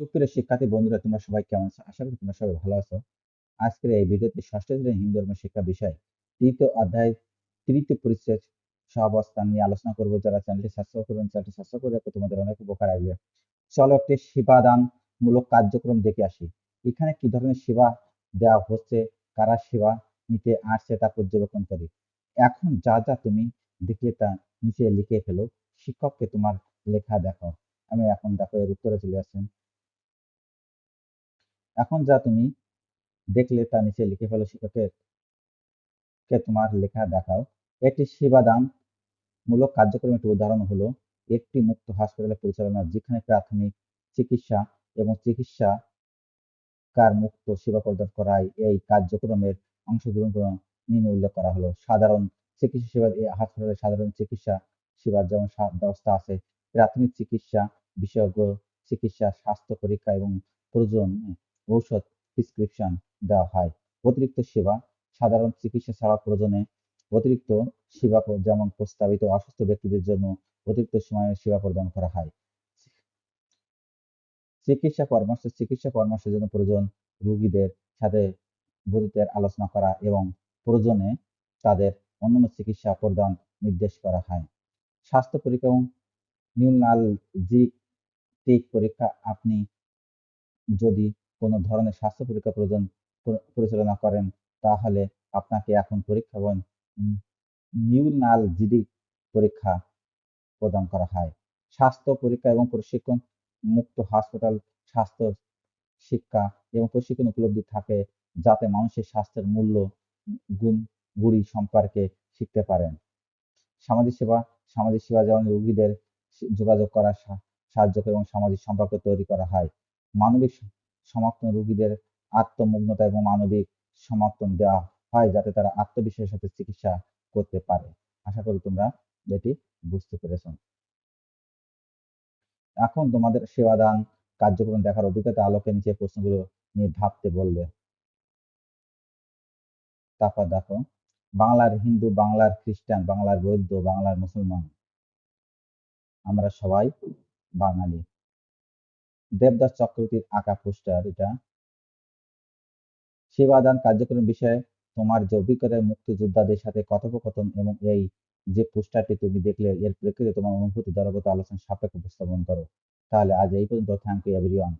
সুপ্রিয় শিক্ষার্থী, বন্ধুরা, তোমরা সবাই কেমন আছো? আশা করি তোমরা সবাই ভালো আছো। আজকের এই ভিডিওতে ষষ্ঠ শ্রেণির হিন্দু ধর্ম শিক্ষা বিষয় তৃতীয় অধ্যায়, তৃতীয় পরিচ্ছেদ সহাবস্থান নিয়ে আলোচনা করব। যারা চ্যানেলটি সাবস্ক্রাইব করবেন, চ্যানেলটি সাবস্ক্রাইব করে রাখো, তোমাদের অনেক উপকার আসবে। চলো একটি সেবাদান মূলক কার্যক্রম দেখে আসি। এখানে কি ধরনের সেবা দেওয়া হচ্ছে? কারা সেবা নিতে আসছে তা পর্যবেক্ষণ করি। এখন যা যা তুমি দেখলে তা নিচে লিখে ফেলো। শিক্ষককে তোমার লেখা দেখো আমি এখন দেখো, এর উত্তরে চলে আসছেন এখন যা তুমি দেখলে তা নিচে লিখে ফেলো শিক্ষকের। কে তোমার লেখা দেখাও। একটি সেবাদান মূলক কার্যক্রম একটি উদাহরণ হলো, একটি মুক্ত হাসপাতালে পরিচালনা যেখানে প্রাথমিক চিকিৎসা এবং চিকিৎসা কার মুক্ত সেবা প্রদান করায় এই কার্যক্রমের অংশগ্রহণ নিম্নে উল্লেখ করা হলো। সাধারণ চিকিৎসা সেবা, এই হাসপাতালে সাধারণ চিকিৎসা সেবার যেমন ব্যবস্থা আছে, প্রাথমিক চিকিৎসা বিশেষজ্ঞ চিকিৎসা, স্বাস্থ্য পরীক্ষা এবং প্রয়োজন ঔষধ প্রেসক্রিপশন দেওয়া হয়। অতিরিক্ত সেবা, সাধারণ চিকিৎসা ছাড়া প্রয়োজনে অতিরিক্ত সেবা যেমন প্রস্তাবিত অসুস্থ ব্যক্তিদের জন্য অতিরিক্ত সময়ে সেবা প্রদান করা হয়। চিকিৎসা পরামর্শ, চিকিৎসা পরামর্শের জন্য প্রয়োজন রোগীদের সাথে বন্ধুত্বের আলোচনা করা এবং প্রয়োজনে তাদের অন্যান্য চিকিৎসা প্রদান নির্দেশ করা হয়। স্বাস্থ্য পরীক্ষা এবং নিউনালজিক পরীক্ষা আপনি যদি কোনো ধরনের স্বাস্থ্য পরীক্ষা প্রয়োজন পরিচালনা করেন, তাহলে আপনাকে এখন পরীক্ষা এবং নিউনালজিক পরীক্ষা প্রদান করা হয়। স্বাস্থ্য পরীক্ষা এবং প্রশিক্ষণ মুক্ত হাসপাতাল, স্বাস্থ্য শিক্ষা এবং প্রশিক্ষণ উপলব্ধি থাকে যাতে মানুষের স্বাস্থ্যের মূল্য, গুণ, গুড়ি সম্পর্কে শিখতে পারেন। সামাজিক সেবা সামাজিক সেবা যেমন রোগীদের যোগাযোগ করা সাহায্য এবং সামাজিক সম্পর্ক তৈরি করা হয়। মানবিক সমর্থন রোগীদের আত্মমগ্নতা এবং মানবিক সমর্থন দেওয়া হয় যাতে তারা আত্মবিশ্বাসের সাথে চিকিৎসা করতে পারে। আশা করি তোমরা এটি বুঝতে পেরেছ। এখন তোমাদের সেবাদান কার্যক্রম দেখার অভিজ্ঞতা আলোকে নিচে প্রশ্নগুলো নিয়ে ভাবতে বলবে। তারপর দেখো, বাংলার হিন্দু, বাংলার খ্রিস্টান, বাংলার বৌদ্ধ, বাংলার মুসলমান, আমরা সবাই বাঙালি। দেবদাস চক্রবর্তীর আঁকা পোস্টার এটা। সেবাদান কার্যক্রম বিষয়ে তোমার যে অভিজ্ঞতা মুক্তিযোদ্ধাদের সাথে কথোপকথন এবং এই যে পোস্টারটি তুমি দেখলে, এর প্রেক্ষিতে তোমার অনুভূতি দলগত আলোচনা সাপেক্ষ উপস্থাপন করো। তাহলে আজ এই পর্যন্ত থ্যাংক ইউ এভরিওয়ান